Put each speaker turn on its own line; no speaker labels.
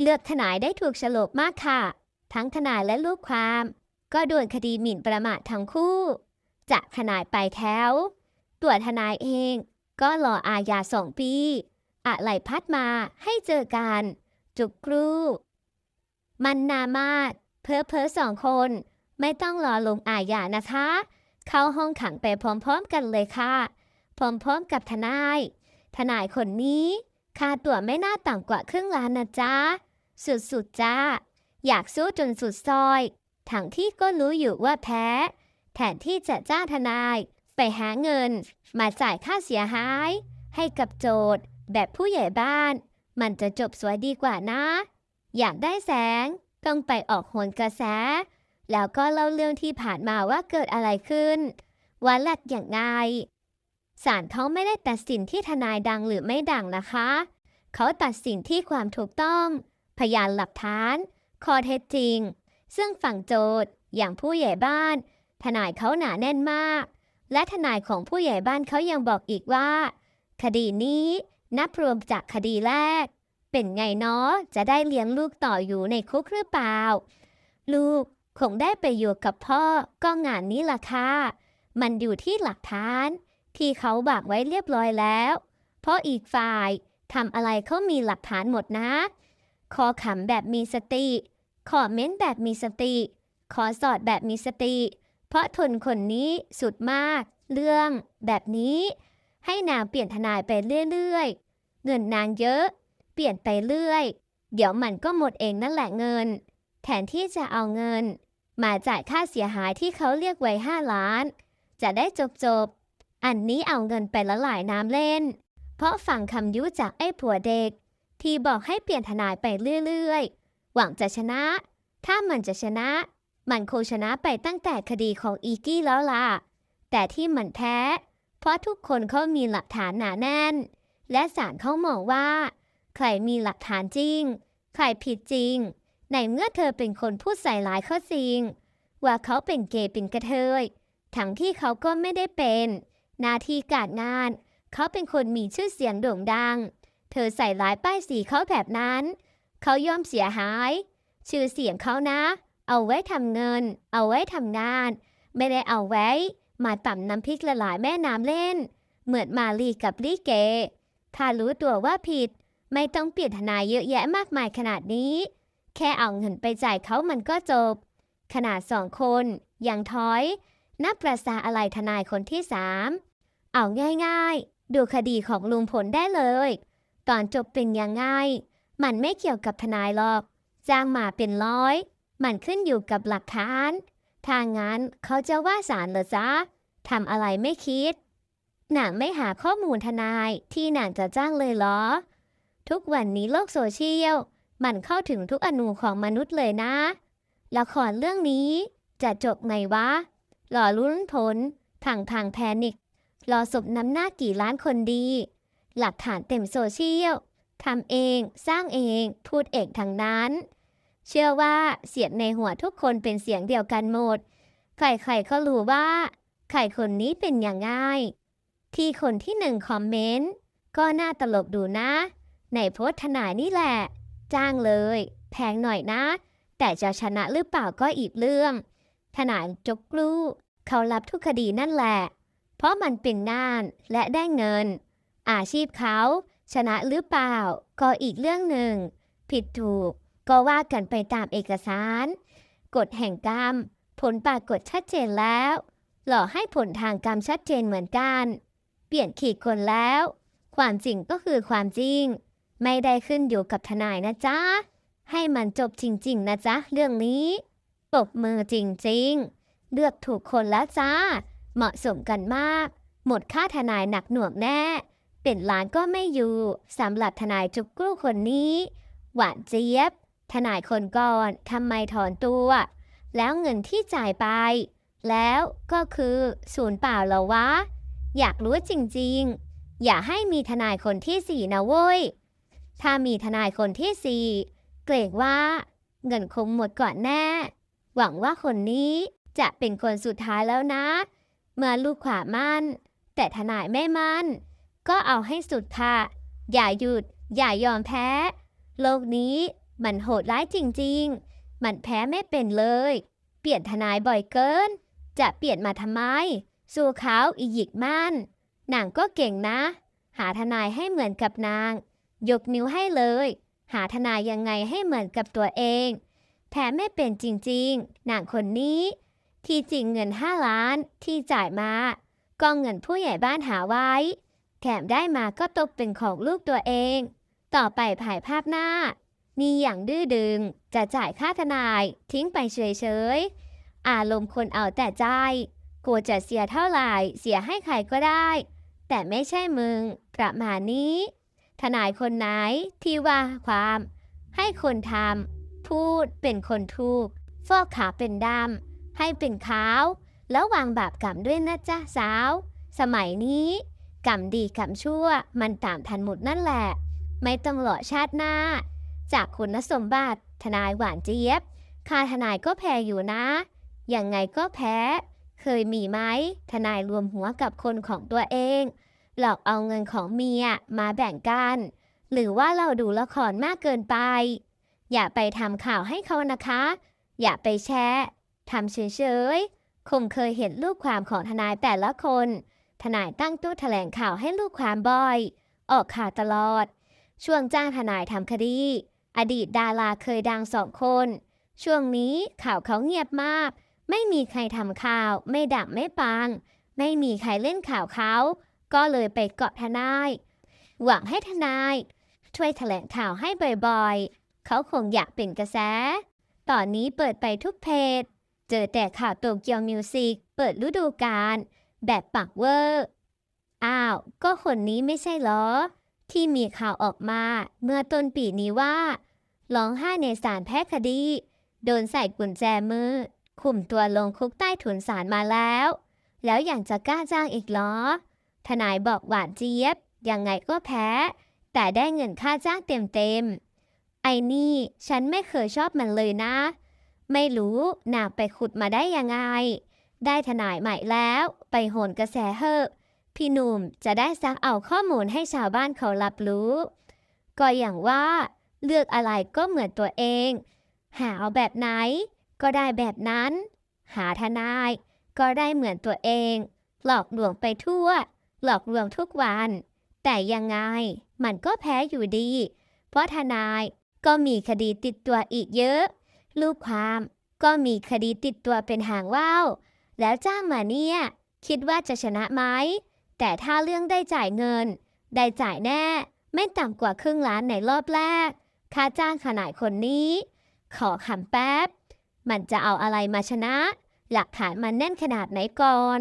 เลือกทนายได้ถูกฉลกมากค่ะ ทั้งทนายและลูกความ ก็โดนคดีหมิ่นประมาททั้งคู่ จากทนายไปแถวตัวทนายเอง ก็รออาญาสองปี อะไรพัดมาให้เจอกัน จุกกรู มันนามาดเพอเพอสองคน ไม่ต้องรอลงอาญานะคะ เข้าห้องขังไปพร้อมๆกันเลยค่ะ พร้อมๆกับทนาย ทนายคนนี้ค่าตัวไม่น่าต่ำกว่าครึ่งล้านนะจ๊ะ สุดๆจ้า อยากสู้จนสุดซอย ทั้งที่ก็รู้อยู่ว่าแพ้ แทนที่จะจ้างทนาย ไปหาเงิน มาจ่ายค่าเสียหาย ให้กับโจทย์ แบบผู้ใหญ่บ้าน มันจะจบสวยดีกว่านะ อยากได้แสง ต้องไปออกโหนกระแส แล้วก็เล่าเรื่องที่ผ่านมาว่าเกิดอะไรขึ้นว่าแลกอย่างไงศาลเขาไม่ได้ตัดสินที่ทนายดังหรือไม่ดังนะคะ เขาตัดสินที่ความถูกต้อง พยานหลักฐานข้อเท็จจริง ซึ่งฝั่งโจทย์อย่างผู้ใหญ่บ้าน ทนายเขาหนาแน่นมาก และทนายของผู้ใหญ่บ้านเขายังบอกอีกว่า คดีนี้นับรวมจากคดีแรก เป็นไงเนาะจะได้เลี้ยงลูกต่ออยู่ในคุกหรือเปล่า ลูกคงได้ไปอยู่กับพ่อก็งานนี้ล่ะค่ะ มันอยู่ที่หลักฐาน ที่เขาบอกไว้เรียบร้อยแล้ว เพราะอีกฝ่ายทำอะไรเขามีหลักฐานหมดนะ ขอขำแบบมีสติ ขอเม้นแบบมีสติ ขอสอดแบบมีสติ เพราะทนคนนี้สุดมาก เรื่องแบบนี้ ให้นางเปลี่ยนทนายไปเรื่อยๆ เงินนางเยอะ เปลี่ยนไปเรื่อย เดี๋ยวมันก็หมดเองนั่นแหละเงิน แทนที่จะเอาเงิน มาจ่ายค่าเสียหายที่เขาเรียกไว้ห้าล้าน จะได้จบจบๆอันนี้เอาเงินไปละหลายน้ำเล่น เพราะฟังคำยุจากไอ้ผัวเด็ก ที่บอกให้เปลี่ยนทนายไปเรื่อยๆ หวังจะชนะ ถ้ามันจะชนะ มันคงชนะไปตั้งแต่คดีของอีกี้แล้วล่ะ แต่ที่มันแพ้ เพราะทุกคนเขามีหลักฐานหนาแน่น และศาลเขามองว่า ใครมีหลักฐานจริง ใครผิดจริง ในเมื่อเธอเป็นคนพูดใส่ร้ายเขาจริง ว่าเขาเป็นเกย์เป็นกระเทย ทั้งที่เขาก็ไม่ได้เป็น หน้าที่การงาน เขาเป็นคนมีชื่อเสียงโด่งดัง ธอใส่ร้ายป้ายสีเขาแบบนั้น เขายอมเสียหาย ชื่อเสียงเขานะ เอาไว้ทำเงิน เอาไว้ทำงาน ไม่ได้เอาไว้ มาต่ำน้ำพริกละลายแม่น้ำเล่น เหมือนมาลีกับลีเก ถ้ารู้ตัวว่าผิด ไม่ต้องเปลี่ยนทนายเยอะแยะมากมายขนาดนี้ แค่เอาเงินไปจ่ายเขามันก็จบ ขนาดสองคนยังถอย นับประสาอะไรทนายคนที่สามเอาง่าย ๆ ดูคดีของลุงพลได้เลย ตอนจบเป็นยังไงมันไม่เกี่ยวกับทนายหรอก จ้างมาเป็นร้อย มันขึ้นอยู่กับหลักฐานถ้างั้นเขาจะว่าสารเหรอจ๊ะทำอะไรไม่คิดหนังไม่หาข้อมูลทนายที่หนังจะจ้างเลยเหรอ ทุกวันนี้โลกโซเชียล มันเข้าถึงทุกอนูของมนุษย์เลยนะ ละครเรื่องนี้จะจบไงวะรอลุ้นผลพังพังแพนิกรอศพน้ำหน้ากี่ล้านคนดี หลักฐานเต็มโซเชียลทำเองสร้างเองพูดเองทั้งนั้น เชื่อว่าเสียงในหัวทุกคนเป็นเสียงเดียวกันหมด ใครๆก็รู้ว่าใครคนนี้เป็นอย่างง่าย ที่คนที่หนึ่งคอมเมนต์ ก็น่าตลกดูนะ ในโพสทนายนี่แหละ จ้างเลย แพงหน่อยนะ แต่จะชนะหรือเปล่าก็อีกเรื่อง ทนายจกกลูเขารับทุกคดีนั่นแหละ เพราะมันเป็นงานและได้เงิน อาชีพเขาชนะหรือเปล่า ก็อีกเรื่องหนึ่ง ผิดถูก ก็ว่ากันไปตามเอกสาร กฎแห่งกรรม ผลปรากฏชัดเจนแล้ว หล่อให้ผลทางกรรมชัดเจนเหมือนกัน เปลี่ยนขีดคนแล้ว ความจริงก็คือความจริง ไม่ได้ขึ้นอยู่กับทนายนะจ๊ะ ให้มันจบจริง ๆ นะจ๊ะ เรื่องนี้ปบมือจริง ๆ เลือกถูกคนแล้วจ้า เหมาะสมกันมาก หมดค่าทนายหนักหน่วงแน่ เป็นล้านก็ไม่อยู่สำหรับทนายจุกกรูคนนี้ หวานเจี๊ยบ ทนายคนก่อนทำไมถอนตัว แล้วเงินที่จ่ายไป แล้วก็คือศูนย์เปล่าเหรอวะ อยากรู้จริงๆ อย่าให้มีทนายคนที่สี่นะเว้ย ถ้ามีทนายคนที่สี่เกรงว่าเงินคงหมดก่อนแน่ หวังว่าคนนี้จะเป็นคนสุดท้ายแล้วนะ เมื่อลูกขวามั่น แต่ทนายไม่มั่น ก็เอาให้สุดค่ะ อย่าหยุด อย่ายอมแพ้ โลกนี้มันโหดร้ายจริงๆ มันแพ้ไม่เป็นเลย เปลี่ยนทนายบ่อยเกิน จะเปลี่ยนมาทำไม สู้เขาอียิกมั่นนางก็เก่งนะ หาทนายให้เหมือนกับนาง ยกนิ้วให้เลย หาทนายยังไงให้เหมือนกับตัวเอง แพ้ไม่เป็นจริงๆ นางคนนี้ ที่จริงเงินห้าล้านที่จ่ายมาก็เงินผู้ใหญ่บ้านหาไว้ มได้มาก็ตกเป็นของลูกตัวเอง ต่อไปภายภาพหน้า นี่อย่างดื้อดึง จะจ่ายค่าทนาย ทิ้งไปเฉยๆ อารมณ์คนเอาแต่ใจกลัวจะเสียเท่าไหร่ เสียให้ใครก็ได้ แต่ไม่ใช่มึง ประมาณนี้ ทนายคนไหนที่ว่าความ ให้คนทำพูดเป็นคนถูก ฟอกขาเป็นดำให้เป็นขาว แล้ววางบาปกรรมด้วยนะจ๊ะสาว สมัยนี้ กรรมดีกรรมชั่ว มันตามทันหมดนั่นแหละ ไม่ต้องรอชาติหน้า จากคุณสมบัติ ทนายหวานเจี๊ยบค่าทนายก็แพ้อยู่นะ ยังไงก็แพ้ เคยมีไหมทนายรวมหัวกับคนของตัวเอง หลอกเอาเงินของเมียมาแบ่งกัน หรือว่าเราดูละครมากเกินไป อย่าไปทำข่าวให้เขานะคะ อย่าไปแชร์ทำเฉยๆคงเคยเห็นลูกความของทนายแต่ละคน ทนายตั้งตู้แถลงข่าวให้ลูกความบ่อย ออกข่าวตลอด ช่วงจ้างทนายทำคดี อดีตดาราเคยดังสองคน ช่วงนี้ข่าวเขาเงียบมาก ไม่มีใครทำข่าว ไม่ดังไม่ปัง ไม่มีใครเล่นข่าวเขา ก็เลยไปเกาะทนาย หวังให้ทนาย ช่วยแถลงข่าวให้บ่อยๆ เขาคงอยากเป็นกระแส ตอนนี้เปิดไปทุกเพจ เจอแต่ข่าวโตเกียวมิวสิกเปิดฤดูกาล แบบปักเวอร์ อ้าว ก็คนนี้ไม่ใช่เหรอ ที่มีข่าวออกมาเมื่อต้นปีนี้ว่าร้องไห้ในศาลแพ้คดี โดนใส่กุญแจมือ คุมตัวลงคุกใต้ถุนศาลมาแล้ว แล้วอยังจะกล้าจ้างอีกเหรอ ทนายบอกหวานเจี๊ยบ ยังไงก็แพ้ แต่ได้เงินค่าจ้างเต็มๆ ไอ้นี่ฉันไม่เคยชอบมันเลยนะ ไม่รู้นางไปขุดมาได้ยังไง ได้ทนายใหม่แล้ว ไปโหนกระแสเฮอพี่หนุ่มจะได้ซักเอาข้อมูลให้ชาวบ้านเขารับรู้ ก็อย่างว่า เลือกอะไรก็เหมือนตัวเอง หาเอาแบบไหน ก็ได้แบบนั้น หาทนาย ก็ได้เหมือนตัวเอง หลอกลวงไปทั่ว หลอกลวงทุกวัน แต่ยังไงมันก็แพ้อยู่ดี เพราะทนายก็มีคดีติดตัวอีกเยอะ ลูกความก็มีคดีติดตัวเป็นหางว่าว แล้วจ้างมาเนี่ย คิดว่าจะชนะไหม แต่ถ้าเรื่องได้จ่ายเงิน ได้จ่ายแน่ ไม่ต่ำกว่าครึ่งล้านในรอบแรก ค่าจ้างขนาดคนนี้ ขอคำแป๊บ มันจะเอาอะไรมาชนะ หลักฐานมันแน่นขนาดไหนก่อน